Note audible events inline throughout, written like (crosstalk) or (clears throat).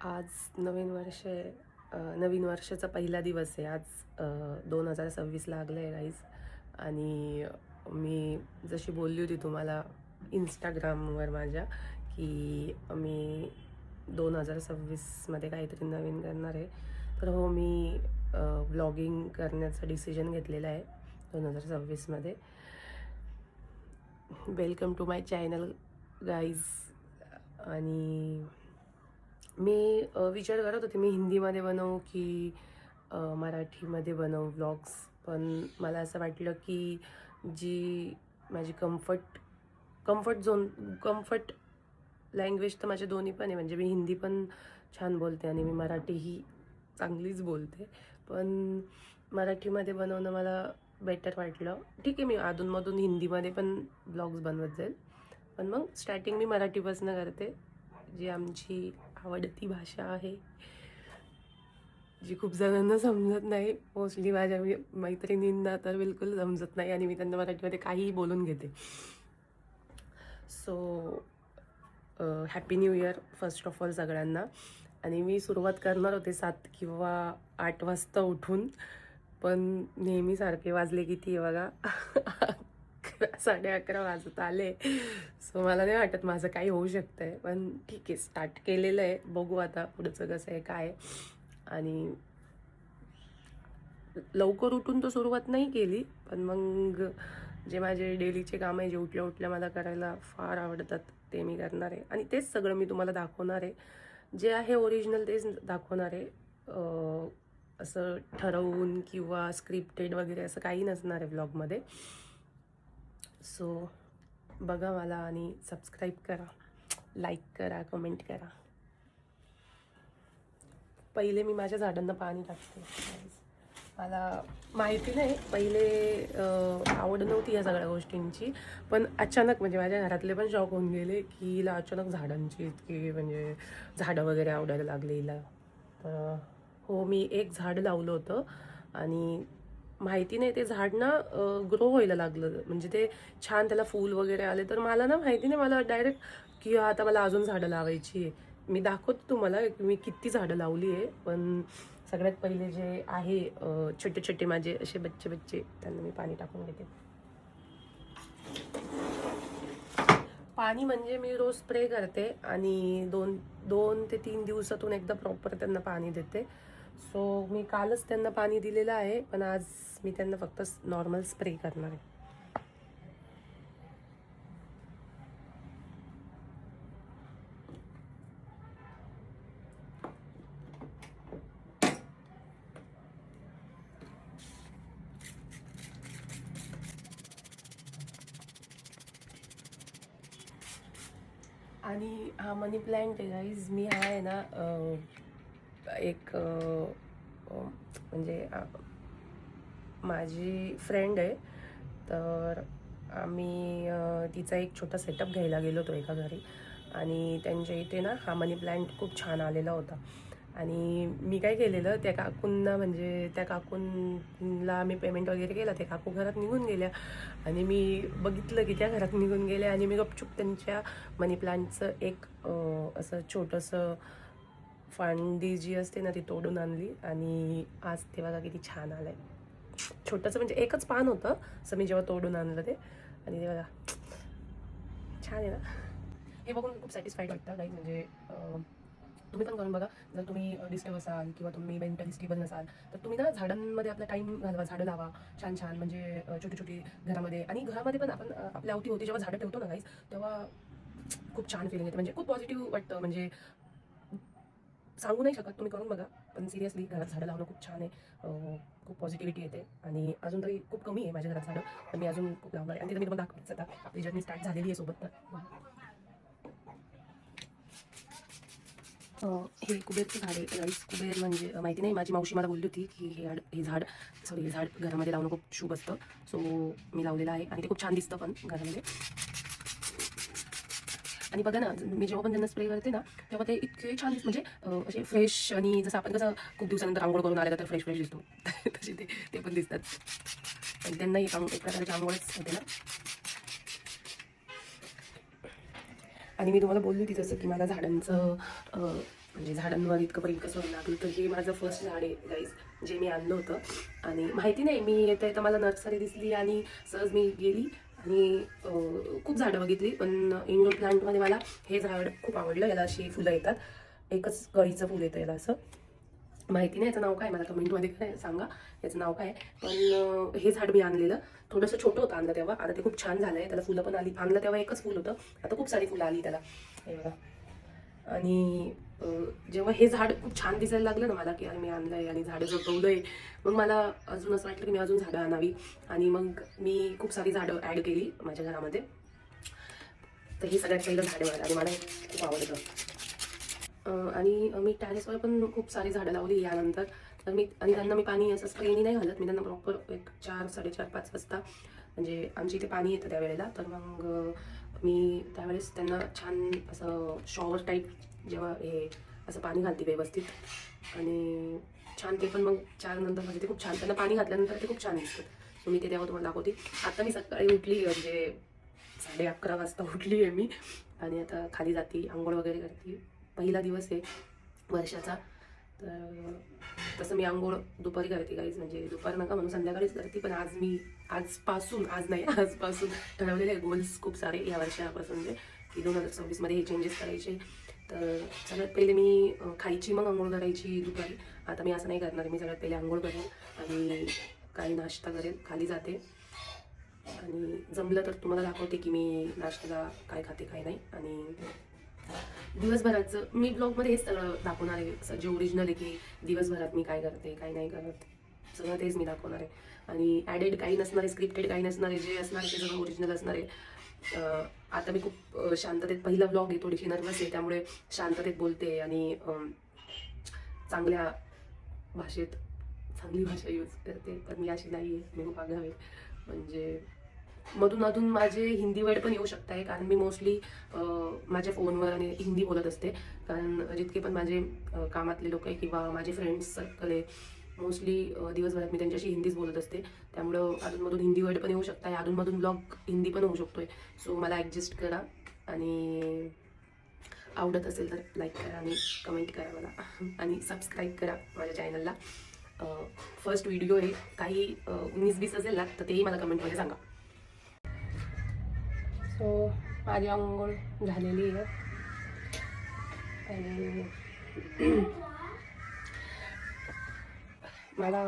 आज नवीन वर्ष आहे नवीन वर्षाचा पहिला दिवस आहे. आज दोन हजार सव्वीस लागलं आहे गाईज आणि मी जशी बोलली होती तुम्हाला इंस्टाग्रामवर माझ्या की मी दोन हजार सव्वीसमध्ये काहीतरी नवीन करणार आहे. तर हो मी ब्लॉगिंग करण्याचा डिसिजन घेतलेला आहे दोन हजार सव्वीसमध्ये welcome to my channel guys आणि मी विचार करत होते मी हिंदीमध्ये बनवू की मराठीमध्ये बनवू व्लॉग्स पण मला असं वाटलं की जी माझी comfort comfort zone comfort language तर माझे दोन्ही पण आहे. म्हणजे मी हिंदी पण छान बोलते आणि मी मराठीही चांगलीच बोलते. पण मराठीमध्ये बनवणं मला बेटर वाटलं. ठीक आहे मी अधूनमधून हिंदीमध्ये पण ब्लॉग्स बनवत जाईल. पण मग स्टार्टिंग मी मराठीपासून करते जी आमची आवडती भाषा आहे. जी खूप जणांना समजत नाही. मोस्टली माझ्या मैत्रिणींना तर बिलकुल समजत नाही आणि मी त्यांना मराठीमध्ये काहीही बोलून घेते. So happy new year first of all सगळ्यांना. आणि मी सुरुवात करणार होते सात किंवा आठ वाजता उठून. पण नेहमीसारखे वाजले किती आहे बघा? अकरा (laughs) साडे अकरा वाजत आले. सो मला नाही वाटत माझं काही होऊ शकतं आहे पण ठीक आहे स्टार्ट केलेलं आहे. बघू आता पुढचं कसं आहे काय आणि लवकर उठून तर सुरुवात नाही केली पण मग जे माझे डेलीचे काम आहे जे उठल्या उठल्या मला करायला फार आवडतात ते मी करणार आहे. आणि तेच सगळं मी तुम्हाला दाखवणार आहे. जे आहे ओरिजिनल तेच दाखवणार आहे. असं ठरवून किंवा स्क्रिप्टेड वगैरे असं काही नसणार आहे व्लॉगमध्ये सो बघा मला आणि सबस्क्राईब करा. लाईक करा कमेंट करा. पहिले मी माझ्या झाडांना पाणी टाकते मला माहिती नाही पहिले आवड नव्हती या सगळ्या गोष्टींची पण अचानक म्हणजे माझ्या घरातले पण शॉक होऊन गेले की हिला अचानक झाडांची इतकी म्हणजे झाडं वगैरे आवडायला लागली हिला. तर हो मी एक झाड लावलं होतं आणि माहिती नाही ते झाड ना ग्रो व्हायला लागलं. म्हणजे ते छान त्याला फूल वगैरे आले. तर मला ना माहिती नाही मला डायरेक्ट की आता मला अजून झाडं लावायची आहे. मी दाखवते तुम्हाला मी किती झाडं लावली आहे. पण सगळ्यात पहिले जे आहे छोटे छोटे माझे असे बच्चे बच्चे त्यांना मी पाणी टाकून घेते पाणी म्हणजे मी रोज स्प्रे करते आणि दोन दोन ते तीन दिवसातून एकदा प्रॉपर त्यांना पाणी देते. सो मी कालच त्यांना पाणी दिलेलं आहे पण आज मी त्यांना फक्त नॉर्मल स्प्रे करणार आहे. आणि हा मनी प्लॅन्ट आहे गाईज मी हा आहे ना एक म्हणजे माझी फ्रेंड आहे. तर आम्ही तिचा एक छोटा सेटअप घ्यायला गेलो होतो एका घरी. आणि त्यांच्या इथे ना हा मनी प्लॅन्ट खूप छान आलेला होता. आणि मी काय केलेलं त्या काकूंना म्हणजे त्या काकूंला मी पेमेंट वगैरे केलं. त्या काकू घरात निघून गेल्या. आणि मी बघितलं की त्या घरात निघून गेल्या. आणि मी गपचूप त्यांच्या मनी प्लांटचं एक असं छोटंसं फांदी जी असते ना ती तोडून आणली आणि आज ते बघा किती छान आलं आहे छोटंसं म्हणजे एकच पान होतं असं मी जेव्हा तोडून आणलं ते. आणि ते बघा छान आहे ना. हे बघून खूप सॅटिस्फाईड वाटतं काही म्हणजे तुम्ही पण करून बघा. जर तुम्ही डिस्टर्ब असाल किंवा तुम्ही मेंटली स्टेबल नसाल तर तुम्ही ना झाडांमध्ये आपला टाईम घालवा झाडं लावा. छान छान. म्हणजे छोटी छोटी घरामध्ये. आणि घरामध्ये पण आपण आपल्या अवती होती जेव्हा झाडं ठेवतो ना गाईज तेव्हा खूप छान फिलिंग येते. म्हणजे खूप पॉझिटिव्ह वाटतं. म्हणजे सांगू नाही शकत तुम्ही करून बघा पण सिरियसली घरात झाडं लावणं खूप छान आहे. खूप पॉझिटिव्हिटी येते आणि अजून तरी खूप कमी आहे माझ्या घरात झाडं. तर मी अजून खूप लावणार आहे. आणि तिथे मी तुम्हाला दाखवत आता. आपली जर्नी स्टार्ट झालेली आहे सोबत. तर हे कुबेरचं झाड आहे. राईस कुबेर म्हणजे माहिती नाही माझी मावशी मला बोलली होती की हे झाड हे झाड सॉरी हे झाड घरामध्ये लावणं खूप शुभ असतं. सो मी लावलेलं आहे आणि ते खूप छान दिसतं पण घरामध्ये. आणि बघा ना मी जेव्हा पण त्यांना स्प्रे करते ना तेव्हा ते इतके छान दिसत म्हणजे असे फ्रेश आणि जसं आपण कसं खूप दिवसानंतर आंघोळ करून आल्या तर फ्रेश फ्रेश दिसतो. (laughs) तसे ते ते पण दिसतात. आणि त्यांनाही एक प्रकारची आंघोळच होते ना. आणि मी तुम्हाला बोलली होती जसं की मला झाडांचं म्हणजे झाडांवर इतकं पण कसं व्हायला लागलं तर हे माझं फर्स्ट झाड आहे गाईज जे मी आणलं होतं. आणि माहिती नाही मी येता येता मला नर्सरी दिसली आणि सहज मी गेली. मी खूप झाडं बघितली पण इंडोर प्लांटमध्ये मला हे झाड खूप आवडलं. याला अशी फुलं येतात. एकच कळीचं फुल येतं याला असं. माहिती नाही याचं नाव काय मला कमेंटमध्ये काय सांगा. याचं नाव काय पण हे झाड मी आणलेलं. थोडंसं छोटं होतं आणलं तेव्हा. आता ते खूप छान झालं आहे. त्याला फुलं पण आली. आणलं तेव्हा एकच फुल होतं. आता खूप सारी फुलं आली त्याला. हे बघा. आणि जेव्हा हे झाड खूप छान दिसायला लागलं ना मला की अरे मी आणलंय आणि झाडं जगवलंय मग मला अजून असं वाटलं की मी अजून झाडं आणावी. आणि मग मी खूप सारी झाडं ॲड केली माझ्या घरामध्ये. तर ही सगळ्यात पहिलं झाडं मला आणि मला खूप आवडतं. आणि मी टॅरेसवर पण खूप सारी झाडं लावली यानंतर. तर मी आणि त्यांना मी पाणी असं स्प्रेनी नाही घालत मी त्यांना प्रॉपर एक चार साडेचार पाच वाजता म्हणजे आमच्या इथे पाणी येतं त्यावेळेला. तर मग मी त्यावेळेस त्यांना छान असं शॉवर टाईप जेव्हा हे असं पाणी घालते व्यवस्थित. आणि छान ते पण मग चार नंतर म्हणजे ते खूप छान त्यांना पाणी घातल्यानंतर ते खूप छान दिसतं. सो मी ते तेव्हा तुम्हाला दाखवते. आता मी सकाळी उठली म्हणजे साडे अकरा वाजता उठली आहे मी. आणि आता खाली जाते आंघोळ वगैरे करते. पहिला दिवस आहे वर्षाचा. तर तसं मी आंघोळ दुपारी करते काहीच म्हणजे दुपार नका म्हणून संध्याकाळीच करते. पण आज मी आजपासून आज नाही आजपासून ठरवलेले गोल्स खूप सारे या वर्षापासून म्हणजे की दोन हजार सव्वीसमध्ये हे चेंजेस करायचे. तर सगळ्यात पहिले मी खायची मग आंघोळ करायची दुपारी. आता मी असं नाही करणार मी सगळ्यात पहिले आंघोळ करेन आणि काही नाश्ता करेन खाली जाते. आणि जमलं तर तुम्हाला दाखवते की मी नाश्त्याला काय खाते काय नाही. आणि दिवसभराचं मी ब्लॉगमध्ये हेच सगळं दाखवणार आहे. जे ओरिजिनल आहे की दिवसभरात मी काय करते काय नाही करत सगळं तेच मी दाखवणार आहे. आणि ॲडेड काही नसणार आहे स्क्रिप्टेड काही नसणार आहे जे असणार ते सगळं ओरिजिनल असणार आहे. आता मी खूप शांततेत पहिला ब्लॉग आहे थोडीशी नर्वस आहे त्यामुळे शांततेत बोलते आणि चांगल्या भाषेत चांगली भाषा यूज करते. पण मी अशी नाही आहे मी खूप आगावे. म्हणजे मधून अधून माझे हिंदी वर्ड पण येऊ शकत आहे कारण मी मोस्टली माझ्या फोनवर आणि हिंदी बोलत असते. कारण जितके पण माझे कामातले लोक आहे किंवा माझे फ्रेंड्स सर्कल आहे मोस्टली दिवसभरात मी त्यांच्याशी हिंदीच बोलत असते. त्यामुळं अधूनमधून हिंदी वर्ड पण येऊ शकत. आहे अधूनमधून ब्लॉग हिंदी पण होऊ शकतोय. सो मला ॲडजस्ट करा आणि आवडत असेल तर लाईक करा आणि कमेंट करा मला. आणि सबस्क्राईब करा माझ्या चॅनलला फर्स्ट व्हिडिओ आहे. काही उन्नीस बीस असेल ना तर तेही मला कमेंटमध्ये सांगा. सो माझी आंघोळ झालेली आहे. आणि (clears throat) (clears throat) मला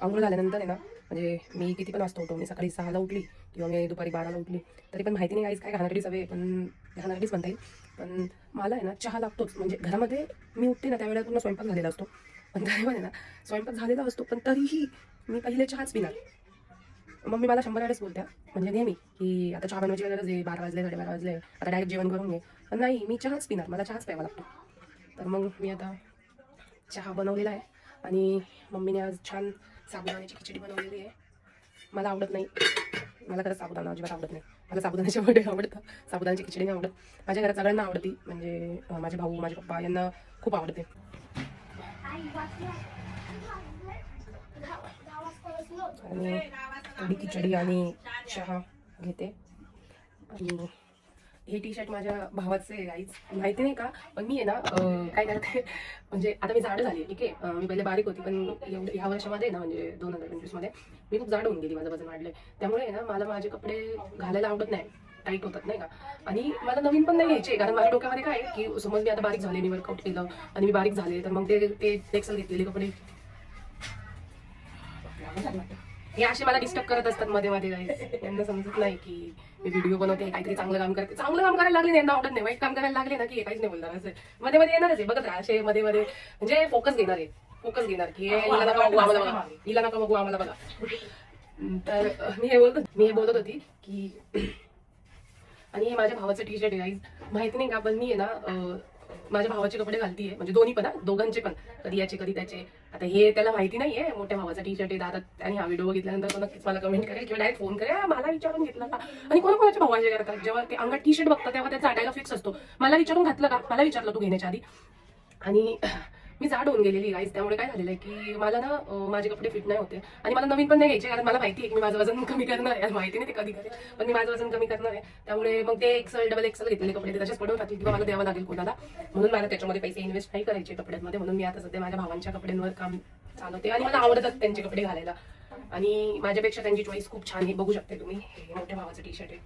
आंघोळ झाल्यानंतर आहे ना म्हणजे मी किती पण वाजता उठतो मी सकाळी सहाला उठली किंवा मी दुपारी बाराला उठली तरी पण माहिती नाही काहीच काय घाणेरडी सवय पण घाणारडीच म्हणता येईल. पण मला आहे ना चहा लागतोच. म्हणजे घरामध्ये मी उठते ना त्यावेळेला पूर्ण स्वयंपाक झालेला असतो. पण तरी पण आहे ना स्वयंपाक झालेला असतो पण तरीही मी पहिले चहाच पिणार. मम्मी मला शंभर वेळेस बोलत्या म्हणजे नेहमी की आता चहा बनवायची गरज आहे बारा वाजले साडेबारा वाजले आता डायरेक्ट जेवण करून घे. पण नाही मी चहाच पिणार मला चहाच प्यावा लागतो. तर मग मी आता चहा बनवलेला आहे. आणि मम्मीने आज छान साबुदाण्याची खिचडी बनवलेली आहे. मला आवडत नाही. मला खरंच साबुदाणा अजिबात आवडत नाही. मला साबुदाण्याचे वडे आवडतं साबुदाण्याची खिचडी नाही आवडत. माझ्या घरात सगळ्यांना आवडती. म्हणजे माझे भाऊ माझे पप्पा यांना खूप आवडते. आणि थोडी खिचडी आणि चहा घेते. आणि हे टी शर्ट माझ्या भावाचे आहे गाईच माहिती नाही का? पण मी आहे ना काय करते म्हणजे आता मी जाड झाली ठीक आहे? मी पहिले बारीक होती पण एवढं ह्या वर्षामध्ये ना म्हणजे दोन हजार पंचवीसमध्ये मी खूप जाड होऊन गेली माझं वजन वाढलंय. त्यामुळे आहे ना मला माझे कपडे घालायला आवडत नाही टाईट होतात नाही का? आणि मला नवीन पण नाही घ्यायचे कारण माझ्या डोक्यामध्ये काय की समज मी आता बारीक झाले मी वर्कआउट केलं आणि मी बारीक झाले तर मग ते ते नेक्स्ट घेतलेले कपडे. हे असे मला डिस्टर्ब करत असतात मध्ये मध्ये guys. यांना समजत नाही की मी व्हिडिओ बनवते काहीतरी चांगलं काम करते. चांगलं काम करायला लागले यांना आवडत नाही. वाईट काम करायला लागले ना की हे काहीच नाही बोलणार असं. मध्ये मध्ये येणारच आहे. बघत राहा असे मध्ये मध्ये. म्हणजे फोकस घेणार आहे. फोकस घेणार की हे हिला नका बघू आम्हाला बघा. हिला नका बघू आम्हाला बघा. तर मी हे बोलत मी हे बोलत होती की (clears throat) आणि हे माझ्या भावाचं टी शर्ट आहे गाईज माहिती नाही का पण मी आहे ना माझ्या भावाचे कपडे घालतीये. म्हणजे दोन्ही पण दोघांचे पण. कधी याचे कधी त्याचे. आता हे त्याला माहिती नाहीये. मोठ्या भावाचा टी शर्ट आहे आता आणि हा व्हिडिओ बघितल्यानंतर तो नक्कीच मला कमेंट करेल किंवा डायरेक्ट फोन करेल. मला विचारून घेतलं का? आणि कोण कोणाच्या भावाचे करतात? जेव्हा ते अंगात टी शर्ट बघतात तेव्हा त्याचा अटायला फिक्स असतो. मला विचारून घातलं का? मला विचारलं तू घेण्याच्या आधी. आणि मी जाड होऊन गेलेली गाईज त्यामुळे काय झालेलं आहे की मला ना माझे कपडे फिट नाही होते. आणि मला नवीन पण नाही घ्यायचे कारण मला माहिती आहे की मी माझं वजन कमी करणार आहे. माहिती नाही ते कधी करेल पण मी माझं वजन कमी करणार आहे. त्यामुळे मग ते एक्सल डबल एक्सल घेतलेले कपडे ते तसेच पडून राहतील. किंवा मला द्यावं लागेल कोणाला. म्हणून मला त्याच्यामध्ये पैसे इन्व्हेस्ट नाही करायचे कपड्यांमध्ये. म्हणून मी आता सध्या माझ्या भावांच्या कपड्यांवर काम चालवते. आणि मला आवडतात त्यांचे कपडे घालायला. आणि माझ्यापेक्षा त्यांची चॉईस खूप छान आहे. बघू शकते तुम्ही. हे मोठ्या भावाचं टी शर्ट आहे.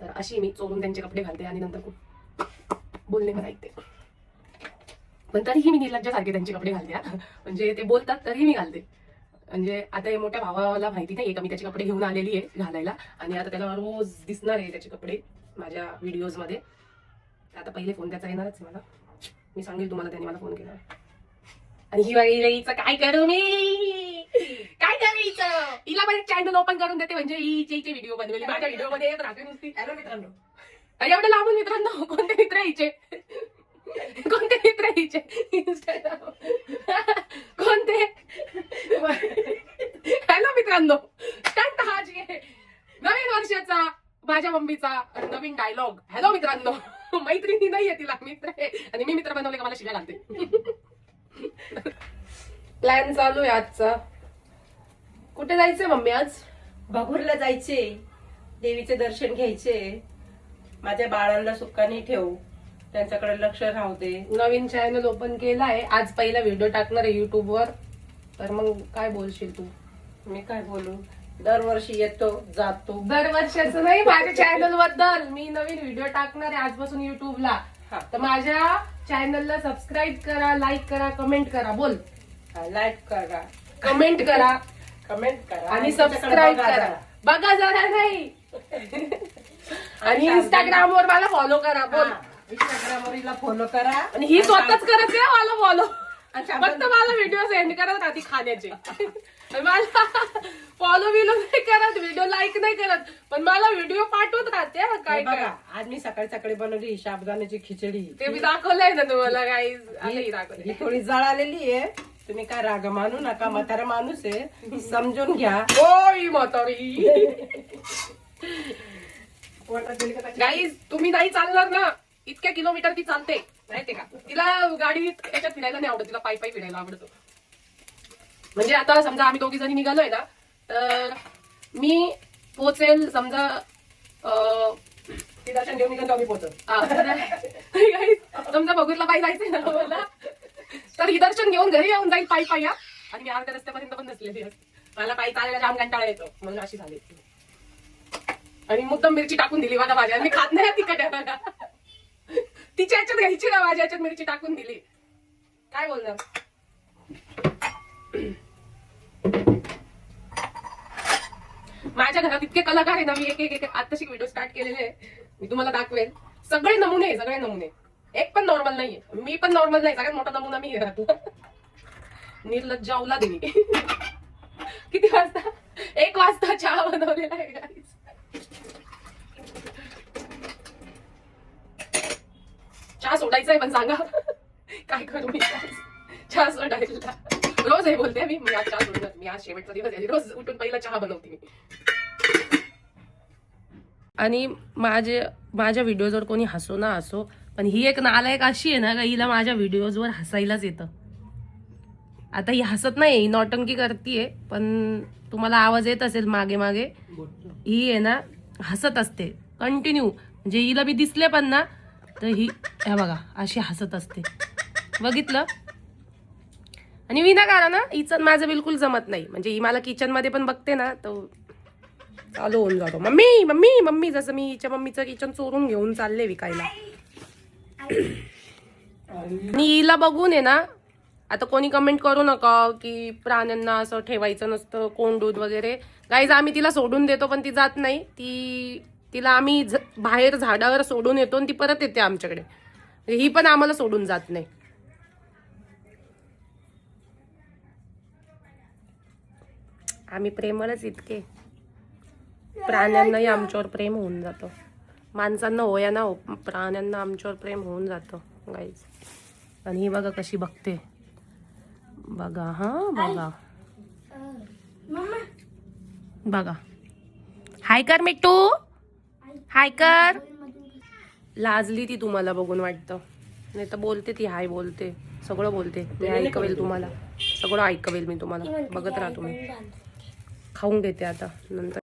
तर अशी मी चोरून त्यांचे कपडे घालते आणि नंतर खूप बोलणे पण ऐकते. पण तरीही मी निर्लज्जासारखे त्यांचे कपडे घालते. म्हणजे ते बोलतात तरीही मी घालते. म्हणजे आता हे मोठ्या भावाला माहिती नाही का मी त्याचे कपडे घेऊन आलेली आहे घालायला. आणि आता त्याला रोज दिसणार आहे त्याचे कपडे माझ्या व्हिडिओजमध्ये. आता पहिले फोन त्याचा येणारच मला. मी सांगेल तुम्हाला त्याने मला फोन केला. आणि ही बाईचं काय करू मी? काय करायचं हिला पण चॅनल ओपन करून देते म्हणजे हिचे हिचे व्हिडिओ बनवली माझ्या व्हिडिओमध्ये येत राहते नुसती. हॅलो मित्रांनो. अरे एवढे लांबून मित्रांनो कोणते मित्र यायचे? कोणते मित्र हिचे? कोणते? हॅलो मित्रांनो स्टंट हा जी आहे. नवीन वर्षाचा माझ्या मम्मीचा नवीन डायलॉग हॅलो मित्रांनो मैत्रिणी नाहीये तिला मित्र आहे. आणि मी मित्र बनवले का मला शिव्या घालते. प्लॅन चालू आहे आजचा. कुठे जायचंय मम्मी आज? बाभूरला जायचे देवीचे दर्शन घ्यायचे माझ्या बाळांना सुखाने ठेवू. त्यांच्याकडे लक्ष राहू दे नवीन चॅनल ओपन केलाय. आज पहिला व्हिडिओ टाकणार आहे युट्यूब वर. तर मग काय बोलशील तू? मी काय बोलू? दरवर्षी येतो जातो. दरवर्षाचं नाही माझ्या चॅनलबद्दल मी नवीन व्हिडिओ टाकणार आहे आजपासून युट्यूबला हा. तर माझ्या चॅनलला सबस्क्राईब करा लाईक करा कमेंट करा. बोल. लाईक करा. कमेंट करा. कमेंट करा. आणि सबस्क्राईब बघा करा. जरा. बघा जरा नाही. आणि इंस्टाग्राम वर मला फॉलो करा. बोल. हा, इंस्टाग्रामवर फॉलो करा आणि ही स्वतःच करत आहे मला फॉलो फक्त मला व्हिडिओ सेंड करत राहते खाण्याचे. मला फॉलो बिलो नाही करत व्हिडिओ लाईक नाही करत. पण मला व्हिडिओ पाठवत राहते हा, काय हे काय. आज मी सकाळी सकाळी बनवली ही खिचडी. ते मी दाखवलंय ना तुम्हाला काही आताही ही दाखवले थोडी जळालेली आहे. तुम्ही काय राग मानू नका म्हातारा माणूस आहे. समजून घ्या. ओय म्हातारी. (laughs) गाईज तुम्ही नाही चालणार ना. इतक्या किलोमीटर ती चालते माहितीये का तिला गाडी त्याच्यात फिरायला नाही आवडत तिला पायी पायी फिरायला आवडतो म्हणजे आता समजा आम्ही दोघी जणी निघालोय ना तर मी पोचेल समजा दर्शन घेऊन निघून आम्ही समजा बघूरला पायी जायचंय ना मला तर ही दर्शन घेऊन घरी येऊन जाईल पायी पायी. आणि मी अर्ध्या रस्त्यापर्यंत पण नसलेली. मला पायी चालायला जाम कंटाळा येतो म्हणून अशी झाली आणि मुद्दाम मिरची टाकून दिली मला माझ्या मी खात नाही मला. तिच्या याच्यात घ्यायची ना माझ्या याच्यात मिरची टाकून दिली. काय बोलणार? माझ्या घरात इतके कलाकार आहे ना मी एक एक एक आताशी व्हिडिओ स्टार्ट केलेले आहे. मी तुम्हाला दाखवेल सगळे नमुने सगळे नमुने. एक पण नॉर्मल नाहीये. मी पण नॉर्मल नाही सगळ्यात मोठा नमुना मी आहे घरात निर्लज्जावला देवी किती वाजता? एक वाजता चहा बनवलेला आहे चहा सोडायचा आहे पण सांगा. काय करू मी? चहा सोडायला. रोज हे बोलते मी मी आज चहा सोडणार मी आज शेवटचा दिवस आहे. रोज उठून पहिला चहा बनवते मी. आणि माझे माझ्या व्हिडिओजवर कोणी हसो ना हसो पण ही एक नालायक अशी आहे ना का हिला माझ्या व्हिडिओजवर हसायलाच येतं. आता ही हसत नाही ही नौटंकी करतीये पण तुम्हाला आवाज येत असेल मागे मागे. ही आहे ना हसत असते. कंटिन्यू म्हणजे हिला मी दिसले पण ना तर ही ह्या बघा अशी हसत असते. बघितलं? आणि विनाकारण ना हिचं माझं बिलकुल जमत नाही. म्हणजे ही मला किचनमध्ये पण बघते ना तर चालू होऊन जातो. मम्मी मम्मी मम्मी जसं मी हिच्या मम्मीचं किचन चोरून घेऊन चालले विकायला. आणि हिला बघून आहे ना आता कोणी कमेंट करू नका की प्राण्यांना असं ठेवायचं नसतं कोण दूध वगैरे. गाईज आम्ही तिला सोडून देतो पण ती जात नाही. ती तिला आम्ही झ- बाहेर झाडावर सोडून येतो आणि ती परत येते आमच्याकडे. म्हणजे ही पण आम्हाला सोडून जात नाही. आम्ही प्रेमळच इतके. प्राण्यांनाही आमच्यावर प्रेम होऊन जातं. माणसांना होया ना हो प्राण्यांना आमच्यावर प्रेम होऊन जातं गाईज आणि ही बघा कशी बघते. बघा हा बघा. बघा. हाय कर मिट्टू हाय कर. लाजली ती तुम्हाला बघून वाटतं. नाही तर बोलते ती हाय बोलते. सगळं बोलते. मी ऐकवेल. तुम्हाला. सगळं ऐकवेल मी तुम्हाला. बघत राहा तुम्ही. खाऊन घेते आता. नंतर